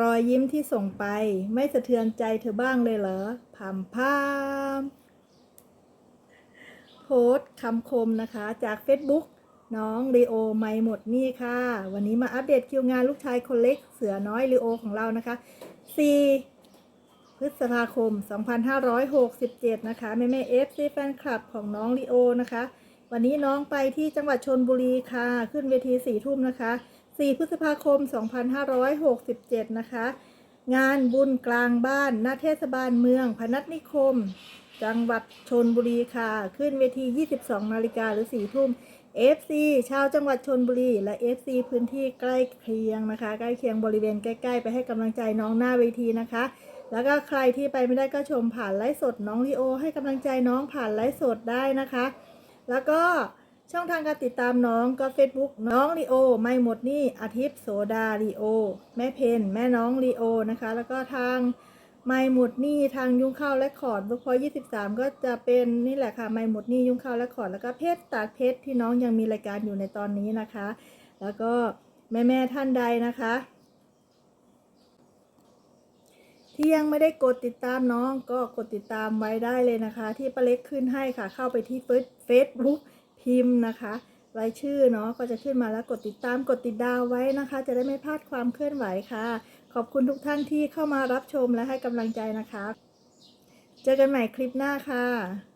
รอยยิ้มที่ส่งไป ไม่สะเทือนใจเธอบ้างเลยเหรอพามพามโพสต์คำคมนะคะจาก Facebook น้องลีโอไม่หมดนี่ค่ะ วันนี้มาอัปเดตคิวงานลูกชายคนเล็กเสือน้อยลีโอของเรานะคะ 4 พฤษภาคม 2567 นะคะ แม่แม่เอฟซีแฟนคลับของน้องลีโอนะคะ วันนี้น้องไปที่จังหวัดชนบุรีค่ะ ขึ้นเวทีสี่ทุ่มนะคะ 4 พฤษภาคม 2567 นะคะ งานบุญกลางบ้านณเทศบาลเมือง พนัสนิคม จังหวัดชนบุรีค่ะ ขึ้นเวที 22 นาฬิกาหรือ 4 ทุ่ม FC ชาวจังหวัดชนบุรี และ FC พื้นที่ใกล้เคียงนะคะ ใกล้เคียงบริเวณใกล้ๆ ไปให้กำลังใจน้องหน้าเวทีนะคะ แล้วก็ใครที่ไปไม่ได้ก็ชมผ่านไลฟ์สดน้องลีโอ ให้กำลังใจน้องผ่านไลฟ์สดได้นะคะ แล้วก็ ช่องทางการติดตามน้องก็ Facebook น้องลีโอ ไม่หมดนี่อาทิตย์โสดาลีโอ แม่เพนแม่น้องลีโอนะคะ แล้วก็ทางไม่หมดนี่ทางยุ้งข้าวและคอร์ดบุคคล23ก็จะเป็นนี่แหละค่ะไม่หมดนี่ยุ้งข้าวและคอร์ดแล้วก็เพชรตัดเพชรที่น้องยังมีรายการอยู่ในตอนนี้นะคะ แล้วก็แม่แม่ท่านใดนะคะ ที่ยังไม่ได้กดติดตามน้องก็กดติดตามไว้ได้เลยนะคะ ที่ป้าเล็กขึ้นให้ค่ะเข้าไปที่เฟซบุ๊ก พิมพ์นะคะรายชื่อเนาะก็จะขึ้นมาแล้วกดติดตามกดติดดาวไว้นะคะ จะได้ไม่พลาดความเคลื่อนไหวค่ะ ขอบคุณทุกท่านที่เข้ามารับชมและให้กำลังใจนะคะ เจอกันใหม่คลิปหน้าค่ะ